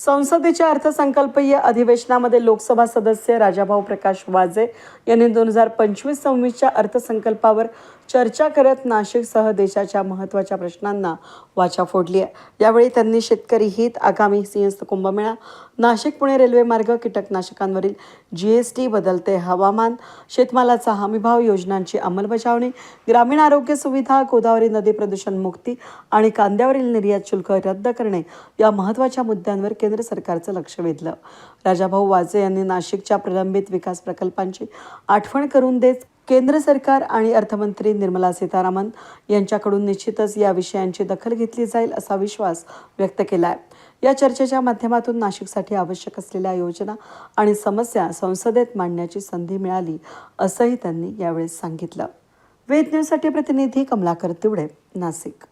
संसदेच्या अर्थसंकल्पीय अधिवेशनामध्ये लोकसभा सदस्य राजाभाऊ प्रकाश वाजे यांनी दोन हजार पंचवीस सव्वीसच्या अर्थसंकल्पावर चर्चा करत नाशिकसह देशाच्या महत्त्वाच्या प्रश्नांना वाचा फोडली आहे यावेळी त्यांनी शेतकरी हित आगामी सिंहस्थ कुंभमेळा नाशिक पुणे रेल्वे मार्ग कीटकनाशकांवरील जी एस टी बदलते हवामान शेतमालाचा हमीभाव योजनांची अंमलबजावणी ग्रामीण आरोग्य सुविधा गोदावरी नदी प्रदूषण मुक्ती आणि कांद्यावरील निर्यात शुल्क रद्द करणे या महत्त्वाच्या मुद्द्यांवर केंद्र सरकारचं लक्ष वेधलं. राजाभाऊ वाजे यांनी नाशिकच्या प्रलंबित विकास प्रकल्पांची आठवण करून देत केंद्र सरकार आणि अर्थमंत्री निर्मला सीतारामन यांच्याकडून निश्चितच या विषयांची दखल घेतली जाईल असा विश्वास व्यक्त केला आहे या चर्चेच्या माध्यमातून नाशिकसाठी आवश्यक असलेल्या योजना आणि समस्या संसदेत मांडण्याची संधी मिळाली असंही त्यांनी यावेळी सांगितलं. वेद न्यूजसाठी प्रतिनिधी कमलाकर तिवडे नाशिक.